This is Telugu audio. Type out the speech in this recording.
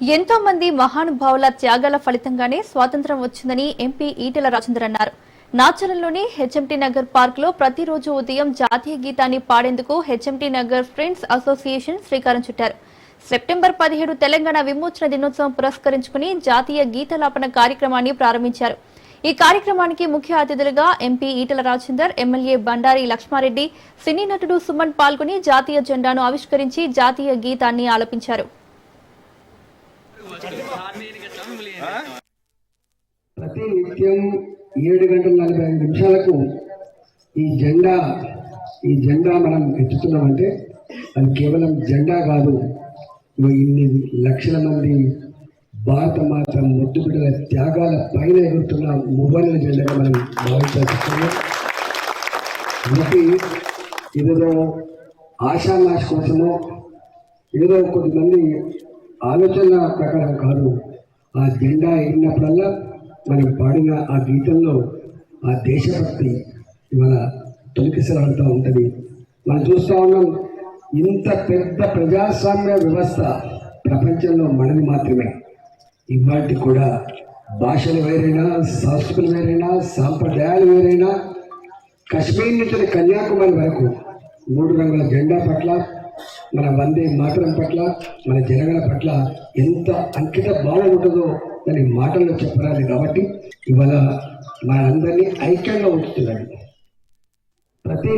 ఎంతో మంది మహానుభావుల త్యాగాల ఫలితంగానే స్వాతంత్ర్యం వచ్చిందని ఎంపీ ఈటెల రాజేందర్ అన్నారు. నాచరంలోని హెచ్ఎంటీ నగర్ పార్క్లో ప్రతిరోజు ఉదయం జాతీయ గీతాన్ని పాడేందుకు హెచ్ఎంటీ నగర్ ఫ్రెండ్స్ అసోసియేషన్ శ్రీకారం చుట్టారు. సెప్టెంబర్ పదిహేడు తెలంగాణ విమోచన దినోత్సవం పురస్కరించుకుని జాతీయ గీతలాపన కార్యక్రమాన్ని ప్రారంభించారు. ఈ కార్యక్రమానికి ముఖ్య అతిథులుగా MP Etela Rajender MLA Bandari Lakshmareddy cine నటుడు సుమన్ పాల్గొని జాతీయ జెండాను ఆవిష్కరించి జాతీయ గీతాన్ని ఆలపించారు. ప్రతి నిత్యం ఏడు గంటల నలభై ఐదు నిమిషాలకు ఈ జెండా ఈ జెండా మనం ఎత్తుతున్నామంటే అది కేవలం జెండా కాదు. ఇన్ని లక్షల మంది భారత మాత ముద్దు బిడ్డల త్యాగాల పైన ఎగురుతున్న మువ్వల జెండాగా మనం భావించాల్సి అందుకే ఆశా ఆశానాశ కోసమో ఏదో కొద్దిమంది ఆలోచన ప్రకారం కాదు. ఆ జెండా ఎగిరినప్పుడల్లా మనం పాడిన ఆ గీతంలో ఆ దేశభక్తి ఇవాళ తొలికిసలాడుతూ ఉంటుంది. మనం చూస్తూ ఉన్నాం ఇంత పెద్ద ప్రజాస్వామ్య వ్యవస్థ ప్రపంచంలో మనది మాత్రమే. ఇవాటి కూడా భాషలు వేరైనా సంస్కృతులు వేరైనా సాంప్రదాయాలు వేరైనా కశ్మీర్ నుంచి కన్యాకుమారి వరకు మూడు రంగుల జెండా పట్ల మన వందే మాటల పట్ల మన జనగణ పట్ల ఎంత అంకిత భావం ఉంటుందో దాని మాటల్లో చెప్పరాదు కాబట్టి ఇవాళ మనందరినీ ఐక్యంగా ఉంచుతున్నాడు. ప్రతి